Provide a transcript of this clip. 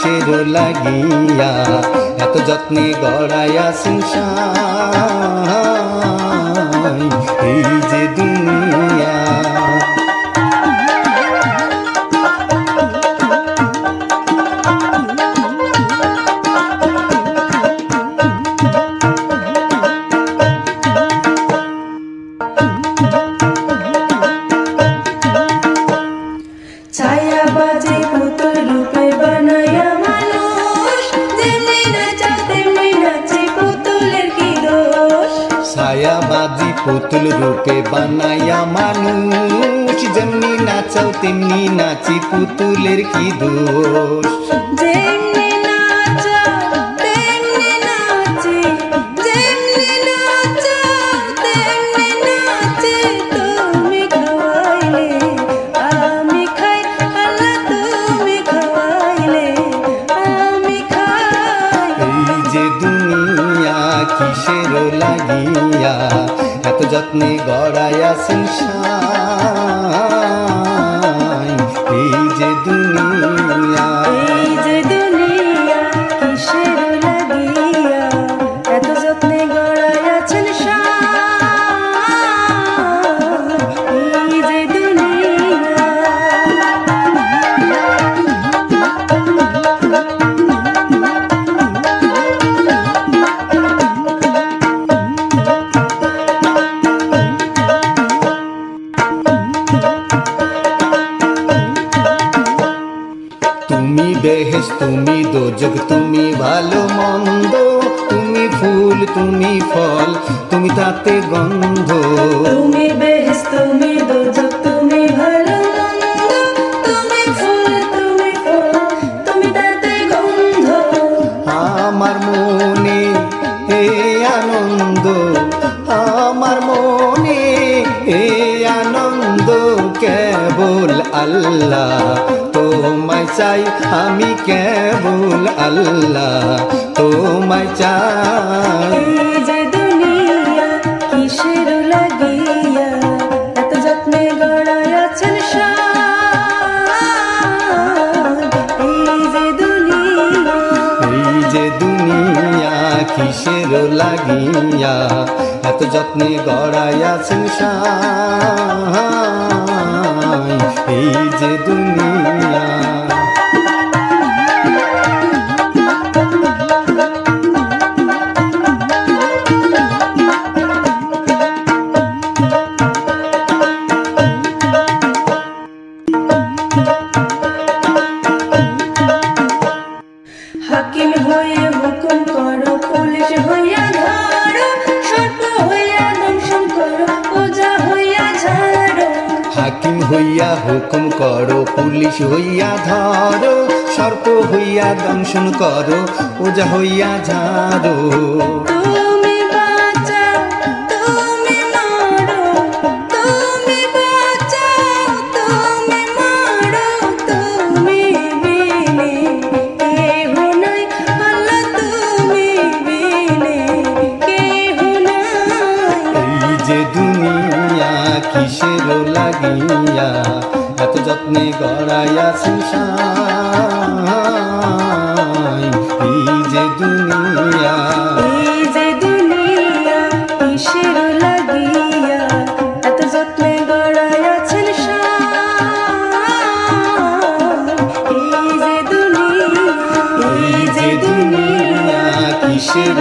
কিসের লাগিয়া এত যত্নে গড়াইয়া সংসার এই যে দুনিয়া পুতুল রূপে বানাইয়া মানুষ যেমনি নাচাও তেমনি নাচি পুতুলের কি দোষ? যত্নে গড়াইয়া সংসার তুমি বেহেস তুমি দোজক তুমি ভালো মন্দ। তুমি ফুল তুমি ফল তুমি তাতে গন্ধ। তুমি বেহেস তুমি দোজক তুমি ভালো মন্দ। তুমি ফুল তুমি ফল তুমি তাতে গন্ধ। আমার মনে এ আনন্দ আমার মনে এ আনন্দ। কেবল আল্লাহ তোমায় চাই আমি কেবল আল্লাহ। তোমায় চাই। কিসের লাগিয়া এত যত্নে গড়াইয়াছেন যে এই যে দুনিয়া হইয়া হুকুম করো পুলিশ হইয়া ধরো সর্প হইয়া দংশন করো ওজা হইয়া ঝাড়ো তুমি কিসের লাগিয়া এত যত্নে গড়াইয়া সংসার এই যে দুনিয়া এই যে দুনিয়া কিসের লাগিয়া এত যত্নে গড়াইয়াছেন এই যে দুনিয়া কিসের